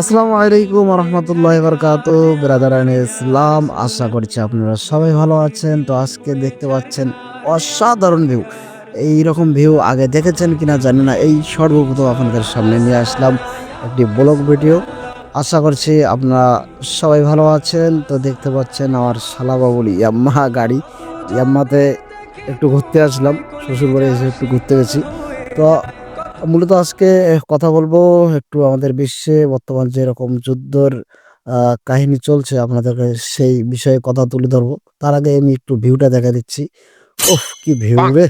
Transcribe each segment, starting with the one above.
আসসালামু আলাইকুম রহমতুল্লাহ বরকাত ব্রাদারান ইসলাম আশা করছি আপনারা সবাই ভালো আছেন। তো আজকে দেখতে পাচ্ছেন অসাধারণ ভিউ এই রকম ভিউ আগে দেখেছেন কিনা জানি না। এই সর্বপ্রথম আপনাদের সামনে নিয়ে আসলাম একটি ব্লগ ভিডিও আশা করছি আপনারা সবাই ভালো আছেন। তো দেখতে পাচ্ছেন আমার শালা বাবুল ইয়াম্মা গাড়ি। ইয়াম্মাতে একটু ঘুরতে আসলাম। শ্বশুরবাড়ি এসে একটু ঘুরতে গেছি। তো মূলত আজকে কথা বলব একটু আমাদের বিশ্বে বর্তমান যে রকম যুদ্ধর কাহিনী চলছে আপনাদেরকে সেই বিষয়ে কথা তুলে ধরবো। তার আগে আমি একটু ভিউটা দেখা দিচ্ছি। ওহ কি ভিউ রে।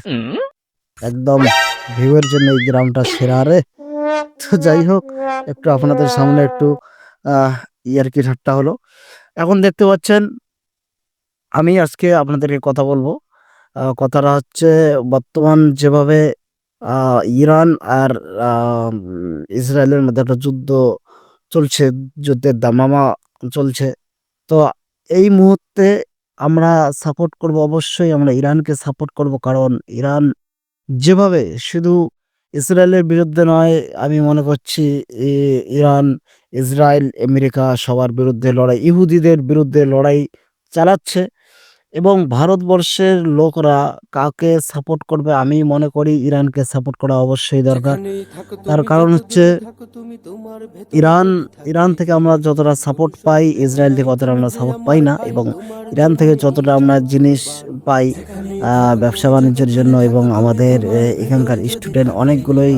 একদম ভিউয়ের জন্য এই গ্রামটা সেরা রে। তো যাই হোক একটু আপনাদের সামনে একটু আহ ইয়ারকি ঠাট্টা হলো। এখন দেখতে পাচ্ছেন আমি আজকে আপনাদেরকে কথা বলব। কথাটা হচ্ছে বর্তমান যেভাবে ইরান আর ইসরায়েলের মধ্যে একটা যুদ্ধ চলছে, যুদ্ধের দামামা চলছে। তো এই মুহূর্তে আমরা সাপোর্ট করব, অবশ্যই আমরা ইরানকে সাপোর্ট করব, কারণ ইরান যেভাবে শুধু ইসরায়েলের বিরুদ্ধে নয়, আমি মনে করছি ইরান, ইসরায়েল, আমেরিকা সবার বিরুদ্ধে লড়াই, ইহুদিদের বিরুদ্ধে লড়াই চালাচ্ছে। এবং ভারতবর্ষের লোকরা কাকে সাপোর্ট করবে আমি মনে করি ইরানকে সাপোর্ট করা অবশ্যই দরকার। তার কারণ হচ্ছে ইরান ইরান থেকে আমরা যতটা সাপোর্ট পাই ইসরায়েল থেকে অতটা আমরা সাপোর্ট পাই না এবং ইরান থেকে যতটা আমরা জিনিস পাই ব্যবসা বাণিজ্যের জন্য এবং আমাদের এখানকার স্টুডেন্ট অনেকগুলোই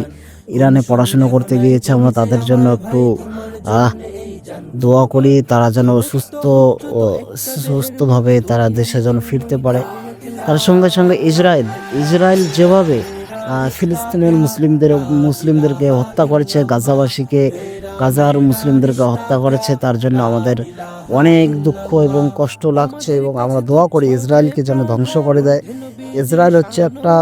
ইরানে পড়াশুনো করতে গিয়েছে আমরা তাদের জন্য একটু দোয়া করি তারা যেন সুস্থ সুস্থভাবে তারা দেশে যেন ফিরতে পারে। তার সঙ্গে সঙ্গে ইসরায়েল ইসরায়েল যেভাবে ফিলিস্তিনের মুসলিমদের, মুসলিমদেরকে হত্যা করেছে, গাজাবাসীকে, গাজার মুসলিমদেরকে হত্যা করেছে, তার জন্য আমাদের অনেক দুঃখ এবং কষ্ট লাগছে এবং আমরা দোয়া করি ইসরায়েলকে যেন ধ্বংস করে দেয়। ইসরায়েল হচ্ছে একটা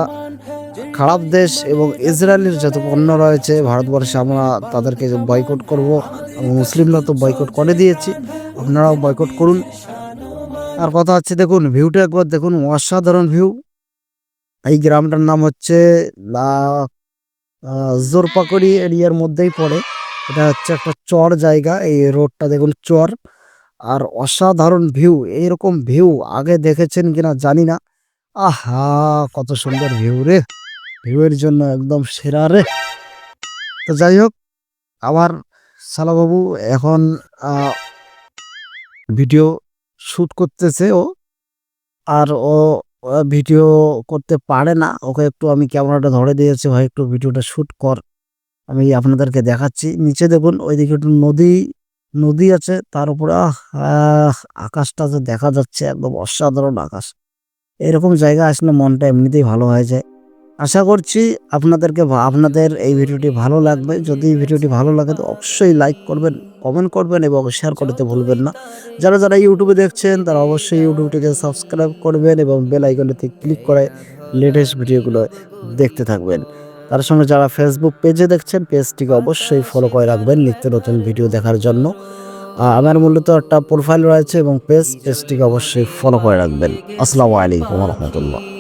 খারাপ দেশ এবং ইসরায়েলের যত পণ্য রয়েছে, ভারতবর্ষে আমরা তাদেরকে বয়কট করব। মুসলিমরা তো বয়কট করে দিয়েছি। আপনারাও বয়কট করুন। আর কথা হচ্ছে, দেখুন ভিউটা একবার দেখুন, অসাধারণ ভিউ এই গ্রামটার নাম হচ্ছে লা জোরপাকড়ি এরিয়ার মধ্যেই পড়ে। এটা হচ্ছে একটা চর জায়গা, এই রোডটা দেখুন, চর। আর অসাধারণ ভিউ এইরকম ভিউ আগে দেখেছেন কিনা জানি না। আহা, কত সুন্দর ভিউ রে। ভিউয়ের জন্য একদম সেরা রে। তো যাই হোক আমার শালাবাবু এখন ভিডিও শ্যুট করতেছে ও। আর ও ভিডিও করতে পারে না। ওকে একটু আমি ক্যামেরাটা ধরে দিয়েছি, ভাই, একটু ভিডিওটা শুট কর। আমি আপনাদেরকে দেখাচ্ছি। নিচে দেখুন, ওইদিকে একটু নদী নদী আছে। তার উপরে আকাশটা যে দেখা যাচ্ছে, একদম অসাধারণ আকাশ। এরকম জায়গা আসলে মনটা এমনিতেই ভালো হয়ে যায়। আশা করছি আপনাদেরকে আপনাদের এই ভিডিওটি ভালো লাগবে। যদি ভিডিওটি ভালো লাগে তো অবশ্যই লাইক করবেন কমেন্ট করবেন এবং শেয়ার করতে ভুলবেন না। যারা যারা ইউটিউবে দেখছেন, তারা অবশ্যই ইউটিউবটিকে সাবস্ক্রাইব করবেন এবং বেল আইকনটিতে ক্লিক করে লেটেস্ট ভিডিওগুলো দেখতে থাকবেন। তার সঙ্গে যারা ফেসবুক পেজে দেখছেন পেজটিকে অবশ্যই ফলো করে রাখবেন নিত্য নতুন ভিডিও দেখার জন্য। আমার মূলত একটা প্রোফাইল রয়েছে এবং পেজ পেজটিকে অবশ্যই ফলো করে রাখবেন। আসসালামু আলাইকুম রহমতুল্লাহ।